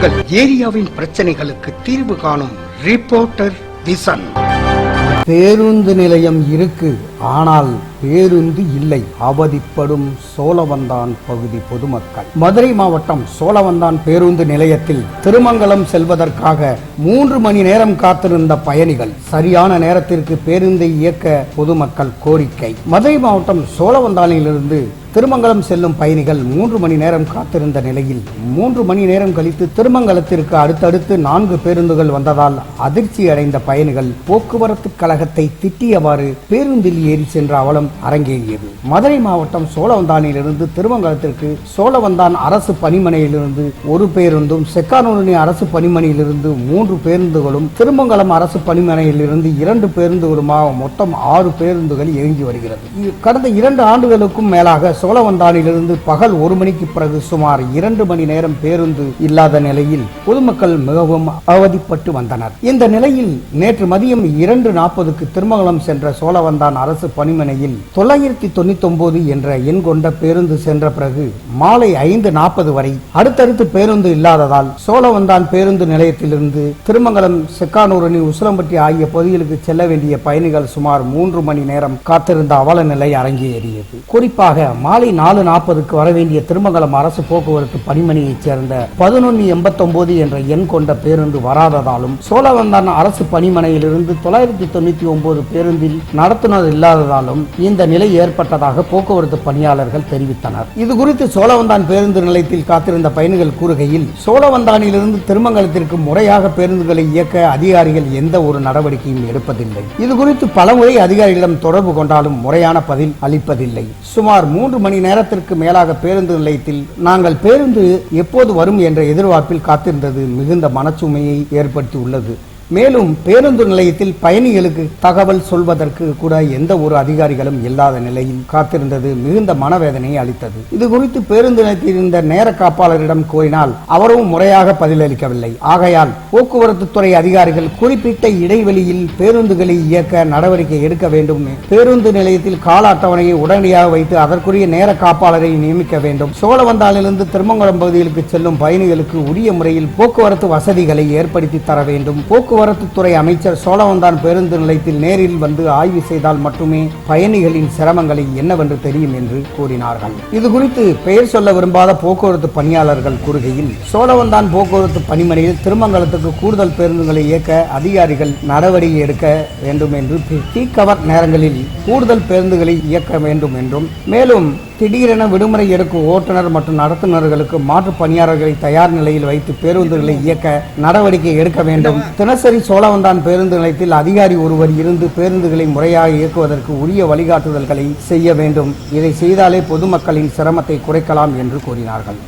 உங்கள் ஏரியாவின் பிரச்சனைகளுக்கு தீர்வு காணும் ரிப்போர்ட்டர் விசன். பேருந்து நிலையம் இருக்கு ஆனால் பேருந்து இல்லை. அவதிப்படும் சோழவந்தான் பகுதி பொதுமக்கள். மதுரை மாவட்டம் சோழவந்தான் பேருந்து நிலையத்தில் திருமங்கலம் செல்வதற்காக மூன்று மணி நேரம் காத்திருந்த பயணிகள் சரியான நேரத்திற்கு பேருந்தை இயக்க பொதுமக்கள் கோரிக்கை. மதுரை மாவட்டம் சோழவந்தானிலிருந்து திருமங்கலம் செல்லும் பயணிகள் மூன்று மணி நேரம் காத்திருந்த நிலையில் மூன்று மணி நேரம் கழித்து திருமங்கலத்திற்கு அடுத்தடுத்து நான்கு பேருந்துகள் வந்ததால் அதிர்ச்சி அடைந்த பயணிகள் போக்குவரத்து கழகத்தை திட்டியவாறு பேருந்தில் ஏறி சென்ற அவலம் அரங்கேறியது. மதுரை மாவட்டம் சோழவந்தானிலிருந்து திருமங்கலத்திற்கு சோழவந்தான் அரசு பணிமனையிலிருந்து ஒரு பேருந்தும் செக்கானூரணி அரசு பணிமனையிலிருந்து மூன்று பேருந்துகளும் திருமங்கலம் அரசு பணிமனையிலிருந்து இரண்டு பேருந்துகளுமாக மொத்தம் ஆறு பேருந்துகள் இயங்கி வருகிறது. கடந்த இரண்டு ஆண்டுகளுக்கும் மேலாக சோழவந்தானிலிருந்து பகல் ஒரு மணிக்கு பிறகு சுமார் இரண்டு மணி நேரம் பேருந்து இல்லாத நிலையில் பொதுமக்கள் மிகவும் அவதிப்பட்டு வந்தனர். இந்த நிலையில் நேற்று மதியம் இரண்டு நாற்பதுக்கு திருமங்கலம் சென்ற சோழவந்தான் அரசு பணிமனையில் தொள்ளாயிரத்தி தொண்ணூத்தி ஒன்பது என்ற எண் கொண்ட பேருந்து சென்ற பிறகு மாலை ஐந்து நாற்பது வரை அடுத்தடுத்து பேருந்து இல்லாததால் சோழவந்தான் பேருந்து நிலையத்திலிருந்து திருமங்கலம் செக்கானூரணி உசிலம்பட்டி ஆகிய பகுதிகளுக்கு செல்ல வேண்டிய பயணிகள் சுமார் மூன்று மணி நேரம் காத்திருந்த அவல நிலை அரங்கேறியது. குறிப்பாக மாலை நாலு நாற்பதுக்கு வர வேண்டிய திருமங்கலம் அரசு போக்குவரத்து பணிமனையைச் சேர்ந்த பதினொன்னு எண்பத்தொன்பது என்ற எண் கொண்ட பேருந்து வராததாலும் சோழவந்தான் அரசு பணிமனையிலிருந்து தொள்ளாயிரத்தி தொண்ணூத்தி ஒன்பது பேருந்தில் நடத்துனர் இல்லாததாலும் இந்த நிலை ஏற்பட்டதாக போக்குவரத்து பணியாளர்கள் தெரிவித்தனர். இது குறித்து சோழவந்தான் பேருந்து நிலையத்தில் காத்திருந்த பயணிகள் கூறுகையில் சோழவந்தானிலிருந்து திருமங்கலத்திற்கு முறையாக பேருந்துகளை இயக்க அதிகாரிகள் எந்த ஒரு நடவடிக்கையும் எடுப்பதில்லை. இது குறித்து பலமுறை அதிகாரிகளிடம் தொடர்பு கொண்டாலும் முறையான பதில் அளிப்பதில்லை. சுமார் மூன்று மணி நேரத்திற்கு மேலாக பேருந்து நிலையத்தில் நாங்கள் பேருந்து எப்போது வரும் என்ற எதிர்பார்ப்பில் காத்திருந்தது மிகுந்த மனச்சுமையை ஏற்படுத்தி உள்ளது மேலும் பேருந்து நிலையத்தில் பயணிகளுக்கு தகவல் சொல்வதற்கு கூட எந்த ஒரு அதிகாரிகளும் இல்லாத நிலையில் காத்திருந்தது மிகுந்த மனவேதனையை அளித்தது. இது குறித்து பேருந்து நிலையத்தில் இருந்த நேர காப்பாளரிடம் கோரினால் அவரும் முறையாக பதிலளிக்கவில்லை. ஆகையால் போக்குவரத்து துறை அதிகாரிகள் குறிப்பிட்ட இடைவெளியில் பேருந்துகளை இயக்க நடவடிக்கை எடுக்க வேண்டும். பேருந்து நிலையத்தில் கால அட்டவணையை உடனடியாக வைத்து அதற்குரிய நேர காப்பாளரை நியமிக்க வேண்டும். சோழவந்தாலிலிருந்து திருமங்கலம் பகுதிகளுக்கு செல்லும் பயணிகளுக்கு உரிய முறையில் போக்குவரத்து வசதிகளை ஏற்படுத்தி தர வேண்டும். போக்குவரத்து துறை அமைச்சர் சோழவந்தான் பேருந்து நிலையத்தில் நேரில் வந்து ஆய்வு செய்தால் மட்டுமே பயணிகளின் சிரமங்களை என்னவென்று தெரியும் என்று கூறினார்கள். இது குறித்து பெயர் சொல்ல விரும்பாத போக்குவரத்து பணியாளர்கள் கூறுகையில் சோழவந்தான் போக்குவரத்து பணிமனையில் திருமங்கலத்துக்கு கூடுதல் பேருந்துகளை இயக்க அதிகாரிகள் நடவடிக்கை எடுக்க வேண்டும் என்று பீக் நேரங்களில் கூடுதல் பேருந்துகளை இயக்க வேண்டும் என்றும் மேலும் திடீரென விடுமுறை எடுக்கும் ஓட்டுநர் மற்றும் நடத்துனர்களுக்கு மாற்று பணியாளர்களை தயார் நிலையில் வைத்து பேருந்துகளை இயக்க நடவடிக்கை எடுக்க வேண்டும். தினசரி சோழவந்தான் பேருந்து நிலையத்தில் அதிகாரி ஒருவர் இருந்து பேருந்துகளை முறையாக இயக்குவதற்கு உரிய வழிகாட்டுதல்களை செய்ய வேண்டும். இதை செய்தாலே பொதுமக்களின் சிரமத்தை குறைக்கலாம் என்று கூறினார்கள்.